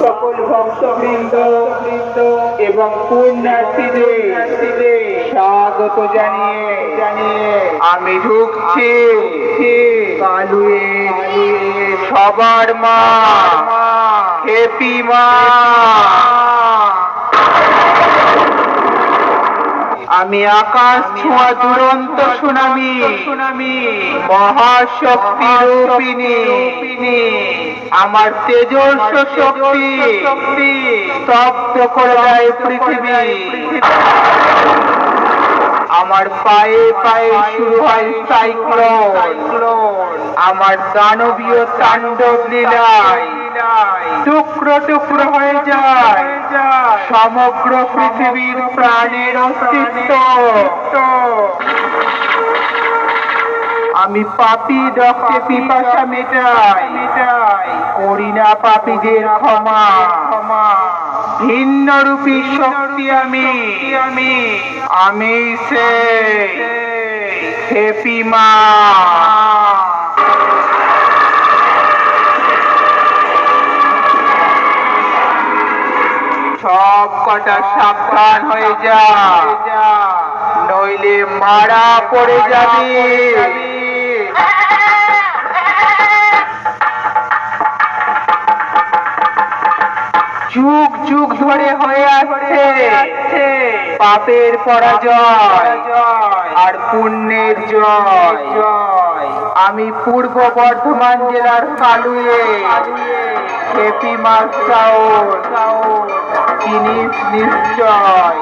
সকল ভক্তবৃন্দ এবং পুণ্যার্থীদের স্বাগত জানিয়ে জানিয়ে আমি ঢুকছি কালুয়ে। সবার মা হেপি মা। আমি আকাশ ছোঁয়া দুরন্ত সুনামি সুনামি মহাশক্তি রূপিণী। আমার তেজস্ব শক্তি শক্তি স্তব্ধ করে দেয় পৃথিবী। আমার পায়ে পায়ে শুরু হয় সাইক্লোন। আমার দানবীয় তাণ্ডব লীলায় টুকরো টুকরো সমগ্র পৃথিবীর প্রাণের অস্তিত্ব। আমি পাপি রক্তে পিপাসা মেটাই। করি না পাপীদের ক্ষমা। ভিন্ন রূপী শক্তি আমি। আমি আমি সে হেপি মা। সব কটা সাবধান হয়ে যা। নইলে মারা পড়ে যাবে। যুগ যুগ ধরে হয়ে আসছে। পাপের পরাজয় আর পুণ্যের জয়। আমি পূর্ব বর্ধমান জেলার কালুয়ে। হেপি মাস্টাউন জিনিস নিশ্চয়।